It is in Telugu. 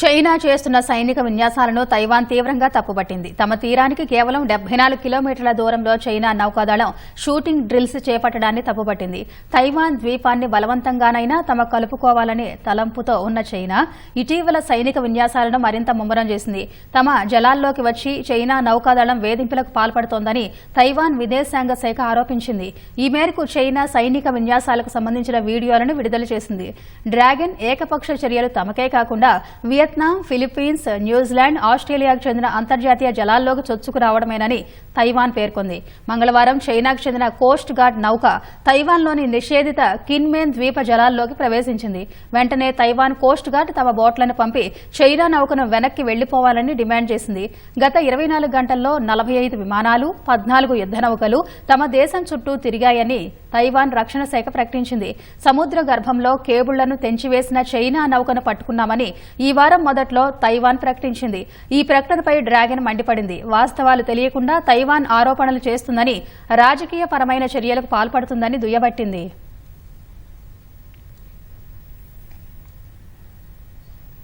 చైనా చేస్తున్న సైనిక విన్యాసాలను తైవాన్ తీవ్రంగా తప్పుపట్టింది. తమ తీరానికి కేవలం డెబ్బై నాలుగు కిలోమీటర్ల దూరంలో చైనా నౌకాదళం షూటింగ్ డ్రిల్స్ చేపట్టడాన్ని తప్పుపట్టింది. తైవాన్ ద్వీపాన్ని బలవంతంగానైనా తమ కలుపుకోవాలనే తలంపుతో ఉన్న చైనా ఇటీవల సైనిక విన్యాసాలను మరింత ముమ్మరం చేసింది. తమ జలాల్లోకి వచ్చి చైనా నౌకాదళం వేధింపులకు పాల్పడుతోందని తైవాన్ విదేశాంగ శాఖ ఆరోపించింది. ఈ మేరకు చైనా సైనిక విన్యాసాలకు సంబంధించిన వీడియోలను విడుదల చేసింది. డ్రాగన్ ఏకపక్ష చర్యలు తమకే కాకుండా వియత్నాం ఫిలిప్పీన్స్ న్యూజిలాండ్ ఆస్ట్రేలియాకు చెందిన అంతర్జాతీయ జలాల్లోకి చొచ్చుకు రావడమేనని తైవాన్ పేర్కొంది. మంగళవారం చైనాకు చెందిన కోస్ట్ గార్డ్ నౌక తైవాన్లోని నిషేధిత కిన్మేన్ ద్వీప జలాల్లోకి ప్రవేశించింది. వెంటనే తైవాన్ కోస్ట్ గార్డ్ తమ బోట్లను పంపి చైనా నౌకను వెనక్కి వెళ్ళిపోవాలని డిమాండ్ చేసింది. గత ఇరవై నాలుగు గంటల్లో నలభై ఐదు విమానాలు పద్నాలుగు యుద్ద నౌకలు తమ దేశం చుట్టూ తిరిగాయని తైవాన్ రక్షణ శాఖ ప్రకటించింది. సముద్ర గర్భంలో కేబుళ్ళను తెంచివేసిన చైనా నౌకను పట్టుకున్నామని ఈ వారం మొదట్లో తైవాన్ ప్రకటించింది. ఈ ప్రకటనపై డ్రాగన్ మండిపడింది. వాస్తవాలు తెలియకుండా తైవాన్ ఆరోపణలు చేస్తుందని రాజకీయ పరమైన చర్యలకు పాల్పడుతుందని దుయ్యబట్టింది.